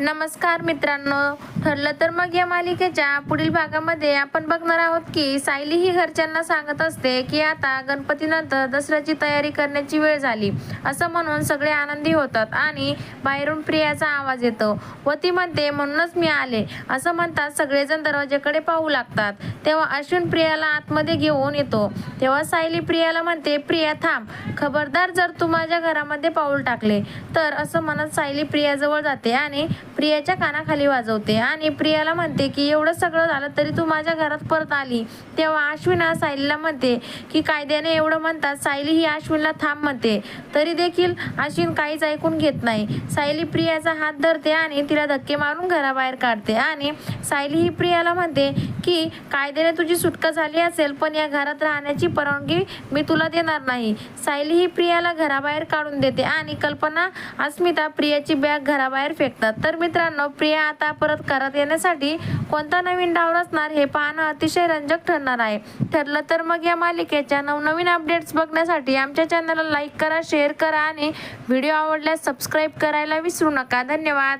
नमस्कार मित्रांनो. ठरलं तर मग या मालिकेच्या पुढील भागामध्ये आपण बघणार आहोत की सायली ही घरच्यांना सांगत असते की आता गणपतीनंतर दसऱ्याची तयारी करण्याची वेळ झाली. असं म्हणून सगळे आनंदी होतात आणि बाहेरून प्रियाचा आवाज येतो. व ती म्हणते म्हणूनच मी आले. असं म्हणतात सगळेजण दरवाजाकडे पाहू लागतात. तेव्हा अश्विन प्रियाला आतमध्ये घेऊन येतो. तेव्हा सायली प्रियाला म्हणते प्रिया थांब. खबरदार जर तू माझ्या घरामध्ये पाऊल टाकले तर असं म्हणत सायली प्रियाजवळ जाते आणि प्रियाच्या कानाखाली वाजवते आणि आणि प्रियाला म्हणते की एवढं सगळं झालं तरी तू माझ्या घरात परत आली. तेव्हा अश्विना सायलीला म्हणते की कायद्याने एवढं म्हणतात सायली ही अश्विनला थांब म्हणते. तरी देखील अश्विन काहीच ऐकून घेत नाही. सायली प्रियाचा हात धरते आणि तिला धक्के मारून घराबाहेर काढते आणि सायली ही प्रियाला म्हणते की कायद्याने तुझी सुटका झाली असेल पण या घरात राहण्याची परवानगी मी तुला देणार नाही. सायली ही प्रियाला घराबाहेर काढून देते आणि कल्पना अस्मिता प्रियाची बॅग घराबाहेर फेकतात. तर मित्रांनो प्रिया आता परत करा करत येण्यासाठी कोणता नवीन डाव रचणार हे पाहणं अतिशय रंजक ठरणार आहे. ठरलं तर मग या मालिकेच्या नवनवीन अपडेट्स बघण्यासाठी आमच्या चॅनलला लाईक करा शेअर करा आणि व्हिडिओ आवडल्यास सबस्क्राईब करायला विसरू नका. धन्यवाद.